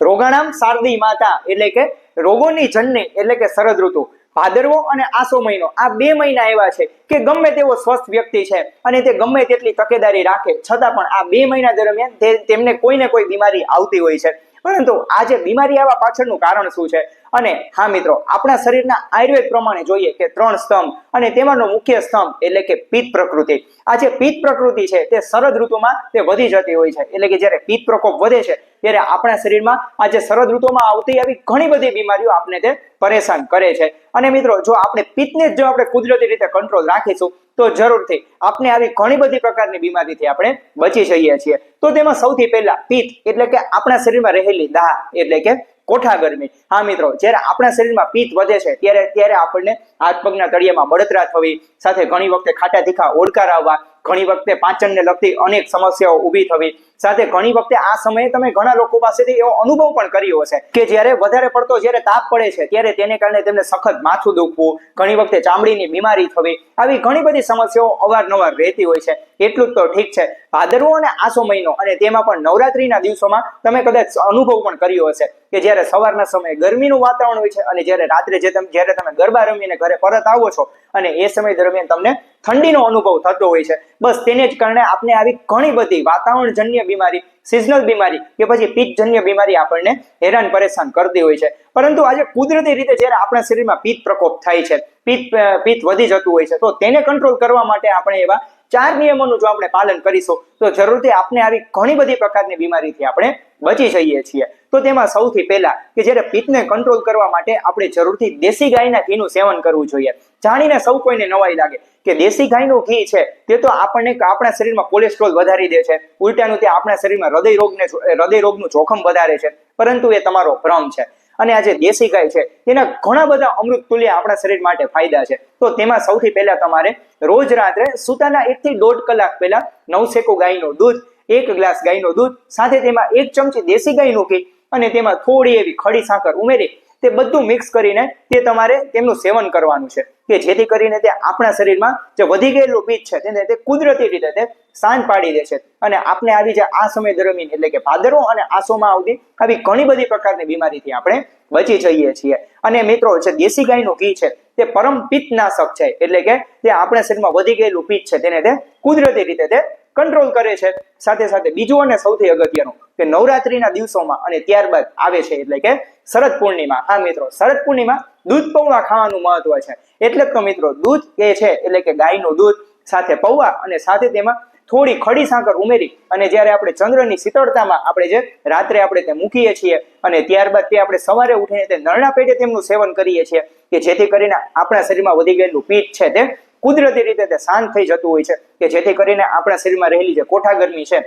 રોગાણામ શારદી માતા એટલે કે રોગોની જનની એટલે કે શરદ ઋતુ. ભાદરવો અને આસો મહિનો, આ બે મહિના એવા છે કે ગમે તેવો સ્વસ્થ વ્યક્તિ છે અને તે ગમે તેટલી તકેદારી રાખે, છતાં પણ આ બે મહિના દરમિયાન તેમને કોઈ ને કોઈ બીમારી આવતી હોય છે. પરંતુ આ જે બીમારી આવવા પાછળનું કારણ શું છે? અને હા મિત્રો, આપણા શરીરના આયુર્વેદ પ્રમાણે જોઈએ કે ત્રણ સ્તંભ અને તેમાંનો મુખ્ય સ્તંભ એટલે કે પિત્ત પ્રકૃતિ. આ જે પિત્ત પ્રકૃતિ છે તે શરદ ઋતુમાં તે વધી જતી હોય છે. એટલે કે જ્યારે પિત્ત પ્રકોપ વધે છે, ત્યારે આપણા શરીરમાં આ જે શરદ ઋતુમાં આવતી આવી ઘણી બધી બીમારીઓ આપણે તે પરેશાન કરે છે. અને મિત્રો, જો આપણે પિત્તને જ આપણે કુદરતી રીતે કંટ્રોલ રાખીશું, તો જરૂરથી આપણે આવી ઘણી બધી પ્રકારની બીમારીથી આપણે બચી જઈએ છીએ. તો તેમાં સૌથી પહેલા પિત્ત એટલે કે આપણા શરીરમાં રહેલી દાહ એટલે કે કોઠા ગરમી? હા મિત્રો, જ્યારે આપણા શરીરમાં પિત્ત વધે છે, ત્યારે ત્યારે આપણને હાથ પગના તળિયામાં બળતરા થવી, સાથે ઘણી વખતે ખાટા તીખા ઓડકાર આવવા, ઘણી વખતે પાચનને લગતી અનેક સમસ્યાઓ ઊભી થવી સાથે ઘણી વખતે આ સમયે તમે ઘણા લોકો પાસેથી એવો અનુભવ પણ કર્યો હશે કે જ્યારે વધારે પડતો જ્યારે તાપ પડે છે, ત્યારે તેને કારણે તેમને સખત માથું દુખવું, ઘણી વખતે ચામડીની બીમારી થવી, આવી ઘણી બધી સમસ્યાઓ અવારનવાર રહેતી હોય છે. એટલું જ તો ઠીક છે. ભાદરવો અને આસો મહિનો અને તેમાં પણ નવરાત્રીના દિવસોમાં તમે કદાચ અનુભવ પણ કર્યો હશે કે જ્યારે સવારના સમયે ગરમીનું વાતાવરણ હોય છે અને જ્યારે રાત્રે જે તમે, જ્યારે તમે ગરબા રમીને ઘરે પરત આવો છો અને એ સમય દરમિયાન તમને ઠંડીનો અનુભવ થતો હોય છે. બસ તેને જ કારણે આપણે આવી ઘણી બધી વાતાવરણજન્ય બીમારી સિઝનલ બીમારી કે પછી પિત્તજન્ય બીમારી આપણને હેરાન પરેશાન કરતી હોય છે. પરંતુ આજે કુદરતી રીતે જ્યારે આપણા શરીરમાં પિત્ત પ્રકોપ થાય છે, પિત્ત પિત્ત વધી જતું હોય છે, તો તેને કંટ્રોલ કરવા માટે આપણે એવા ચાર નિયમોનું જો આપણે પાલન કરીશું, તો જરૂરથી આપણે આવી ઘણી બધી પ્રકારની બીમારીથી આપણે બચી જઈએ છીએ. તો તેમાં સૌથી પહેલા કે જ્યારે પિત્તને કંટ્રોલ કરવા માટે આપણે જરૂરથી દેશી ગાયના ઘીનું સેવન કરવું જોઈએ. જાણીને સૌ કોઈને નવાઈ લાગે કે દેશી ગાયનું ઘી છે, તે તો આપણને આપણા શરીરમાં કોલેસ્ટ્રોલ વધારી દે છે, ઉલટાનું તે આપણા શરીરમાં હૃદય રોગને હૃદય રોગનું જોખમ વધારે છે, પરંતુ એ તમારો ભ્રમ છે. અને આ જે દેશી ગાય છે, તેના ઘણા બધા અમૃત તુલ્ય આપણા શરીર માટે ફાયદા છે. તો તેમાં સૌથી પહેલા તમારે રોજ રાત્રે સુતાના એકથી દોઢ કલાક પહેલા નવસેકો ગાયનું દૂધ, એક ગ્લાસ ગાયનું દૂધ, સાથે તેમાં એક ચમચી દેશી ગાયનું ઘી અને તેમાં થોડી એવી ખડી સાકર ઉમેરી તે બધું મિક્સ કરીને તે તમારે તેમનું સેવન કરવાનું છે. કે જેથી કરીને તે આપણા શરીરમાં જે વધી ગયેલું બીજ છે તેને તે કુદરતી રીતે તે શાંત પાડી દે છે. અને આપણે આવી જે આ સમય દરમિયાન એટલે કે ભાદરો અને આસોમાં આવતી આવી ઘણી બધી પ્રકારની બીમારીથી આપણે બચી જઈએ છીએ. અને મિત્રો, જે દેશી ગાયનું ઘી છે તે પરમ પિત્તનાશક છે. એટલે કે તે આપણા શરીરમાં વધી ગયેલું પિત્ત છે. તેને તે કુદરતી રીતે તે કંટ્રોલ કરે છે. સાથે સાથે બીજું અને સૌથી અગત્યનું કે નવરાત્રીના દિવસોમાં અને ત્યારબાદ આવે છે એટલે કે શરદ પૂર્ણિમા. હા મિત્રો, શરદ પૂર્ણિમા દૂધ પૌવા ખાવાનું મહત્વ છે. એટલે તો મિત્રો, દૂધ એ છે એટલે કે ગાયનું દૂધ, સાથે પૌવા અને સાથે તેમાં થોડી ખડી સાંકર ઉમેરી અને જ્યારે આપણે ચંદ્રની શીતળતામાં આપણે જે રાત્રે આપણે તે મૂકીએ છીએ અને ત્યારબાદ તે આપણે સવારે ઉઠીને તે નરણા પેટે તેમનું સેવન કરીએ છીએ કે જેથી કરીને આપણા શરીરમાં વધી ગયેલું પીઠ છે તે કુદરતી રીતે તે શાંત થઈ જતું હોય છે કે જેથી કરીને આપણા શરીરમાં રહેલી જે કોઠા ગરમી છે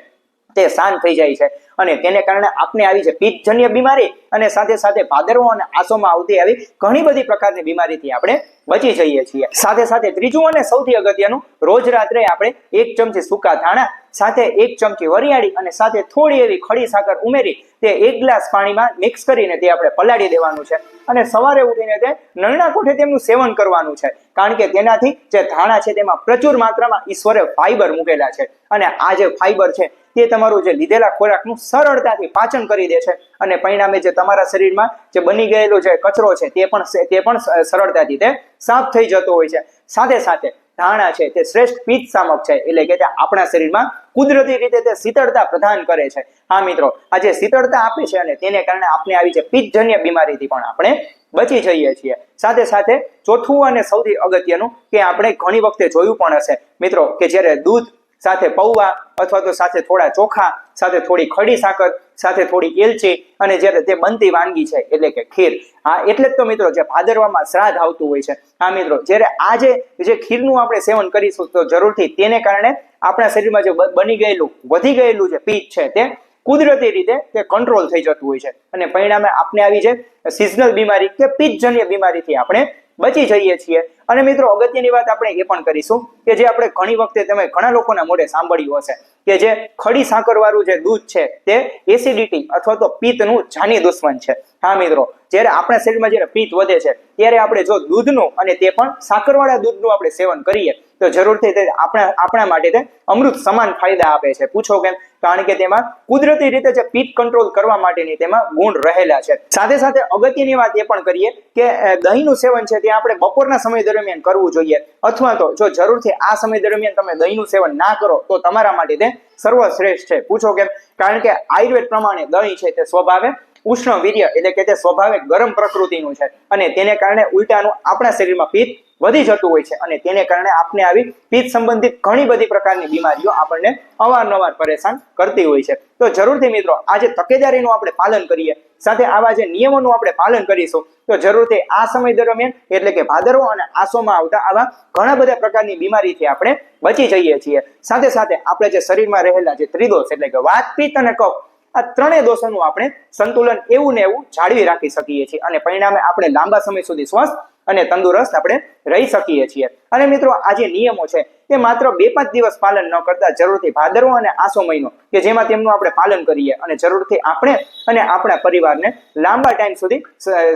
તે શાંત થઈ જાય છે. અને તેને કારણે આપણે આવી છે પિત્તજન્ય બીમારી અને સાથે સાથે ભાદરવો અને આસોમાં આવતી આવી ઘણી બધી પ્રકારની બીમારીથી આપણે બચી જઈએ છીએ. સાથે સાથે ત્રીજું અને સૌથી અગત્યનું, રોજ રાત્રે આપણે એક ચમચી સૂકા ધાણા, સાથે એક ચમચી વરિયાળી અને સાથે થોડી એવી ખડી સાકર ઉમેરી તે એક ગ્લાસ પાણીમાં મિક્સ કરીને તે આપણે પલાળી દેવાનું છે. અને સવારે ઉઠીને તે નરણા કોઠે તેમનું સેવન કરવાનું છે. કારણ કે તેનાથી જે ધાણા છે તેમાં પ્રચુર માત્રામાં ઈશ્વરે ફાઈબર મૂકેલા છે. અને આ જે ફાઈબર છે તે તમારું જે લીધેલા ખોરાકનું સરળતાથી પાચન કરી દે છે અને પરિણામે જે તમારા શરીરમાં જે બની ગયેલો જે કચરો છે તે પણ તે પણ સરળતાથી તે સાફ થઈ જતો હોય છે. સાથે સાથે ધાણા છે તે શ્રેષ્ઠ પિત્ત શામક છે એટલે કે તે આપણા શરીરમાં કુદરતી રીતે તે શીતળતા પ્રદાન કરે છે. હા, મિત્રો, આ જે શીતળતા આપે છે અને તેને કારણે આપણે આવી છે પિત્તજન્ય બીમારીથી પણ આપણે બચી જઈએ છીએ. સાથે સાથે ચોથું અને સૌથી અગત્યનું કે આપણે ઘણી વખતે જોયું પણ હશે. મિત્રો, કે જ્યારે દૂધ સાથે પૌવા અથવા તો સાથે થોડા ચોખા, સાથે થોડી ખડી સાકર, સાથે થોડી એલચી અને જ્યારે તે બનતી વાનગી છે, એટલે કે ખીર. હા, એટલે જ તો મિત્રો જે ભાદરવામાં શ્રાદ્ધ આવતું હોય છે. આ મિત્રો, જ્યારે આજે જે ખીરનું આપણે સેવન કરીશું, તો જરૂરથી તેને કારણે આપણા શરીરમાં જે બની ગયેલું, વધી ગયેલું જે પીચ છે તે કુદરતી રીતે તે કંટ્રોલ થઈ જતું હોય છે. અને પરિણામે આપણે આવી જે સિઝનલ બીમારી કે પિત્તજન્ય બીમારીથી આપણે બચી જઈએ છીએ. અને મિત્રો અગત્યની વાત આપણે એ પણ કરીશું કે જે આપણે ઘણી વખતે તમે ઘણા લોકોના મોઢે સાંભળ્યું હશે કે જે ખડી સાકર વાળું જે દૂધ છે તે એસિડિટી અથવા તો પિત્તનું જાની દુશ્મન છે. હા, મિત્રો, જ્યારે આપણા શરીરમાં જ્યારે પિત્ત વધે છે, ત્યારે આપણે જો દૂધનું અને તે પણ સાકરવાળા દૂધનું આપણે સેવન કરીએ, તો જરૂરથી તે આપણા આપણા માટે તે અમૃત સમાન ફાયદા આપે છે. પૂછો કેમ? કારણ કે તેમાં કુદરતી રીતે જે પિત્ત કંટ્રોલ કરવા માટેની તેમાં ગુણ રહેલા છે. સાથે સાથે અગત્યની વાત એ પણ કરીએ કે દહીંનું સેવન છે તે આપણે બપોરના સમય દરમિયાન કરવું જોઈએ. અથવા તો જો જરૂરથી આ સમય દરમિયાન તમે દહીંનું સેવન ના કરો, તો તમારા માટે તે સર્વશ્રેષ્ઠ છે. પૂછો કેમ? કારણ કે આયુર્વેદ પ્રમાણે દહીં છે તે સ્વભાવે ઉષ્ણ વીર્ય એટલે કે તે સ્વભાવે ગરમ પ્રકૃતિનું છે. અને તેને કારણે ઉલટાનું આપણા શરીરમાં પિત્ત વધી જતું હોય છે. અને તેને કારણે આપણે આવી પિત્ત સંબંધિત ઘણી બધી પ્રકારની બીમારીઓ આપણને અવારનવાર પરેશાન કરતી હોય છે. તો જરૂરથી મિત્રો, આજે તકેદારીનું આપણે પાલન કરીએ. સાથે આવા જે નિયમોનું આપણે પાલન કરીશું, તો જરૂરથી આ સમય દરમિયાન, એટલે કે ભાદરવો અને આસોમાં આવતા આવા ઘણા બધા પ્રકારની બીમારીથી આપણે બચી જઈએ છીએ. સાથે સાથે આપણે જે શરીરમાં રહેલા જે ત્રિદોષ, એટલે કે વાત પિત્ત અને કફ આ ત્રણેય દોષોનું આપણે સંતુલન એવું ને એવું જાળવી રાખી શકીએ છીએ અને પરિણામે આપણે લાંબા સમય સુધી સ્વસ્થ અને તંદુરસ્ત આપણે રહી શકીએ છીએ. અને મિત્રો, આ જે નિયમો છે તે માત્ર બે પાંચ દિવસ પાલન ન કરતા જરૂરથી ભાદરવો અને આસો મહિનો, કે જેમાં તેમનું આપણે પાલન કરીએ અને જરૂરથી આપણે અને આપણા પરિવારને લાંબા ટાઈમ સુધી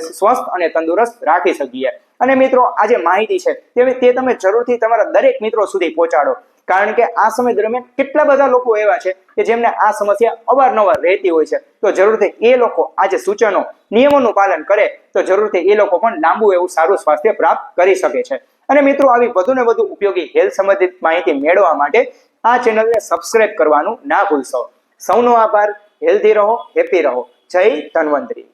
સ્વસ્થ અને તંદુરસ્ત રાખી શકીએ. અને મિત્રો, આ જે માહિતી છે તે તમે જરૂરથી તમારા દરેક મિત્રો સુધી પહોંચાડો. કારણ કે આ સમય દરમિયાન કેટલા બધા લોકો એવા છે કે જેમને આ સમસ્યા અવારનવાર રહેતી હોય છે. તો જરૂરથી એ લોકો આ જે સૂચનો, નિયમોનું પાલન કરે, તો જરૂરથી એ લોકો પણ લાંબુ એવું સારું સ્વાસ્થ્ય પ્રાપ્ત કરી શકે છે. અને મિત્રો, આવી વધુ ને વધુ ઉપયોગી હેલ્થ સંબંધિત માહિતી મેળવવા માટે આ ચેનલને સબસ્ક્રાઇબ કરવાનું ના ભૂલશો. સૌનો આભાર. હેલ્ધી રહો, હેપી રહો. જય ધન્વંતરી.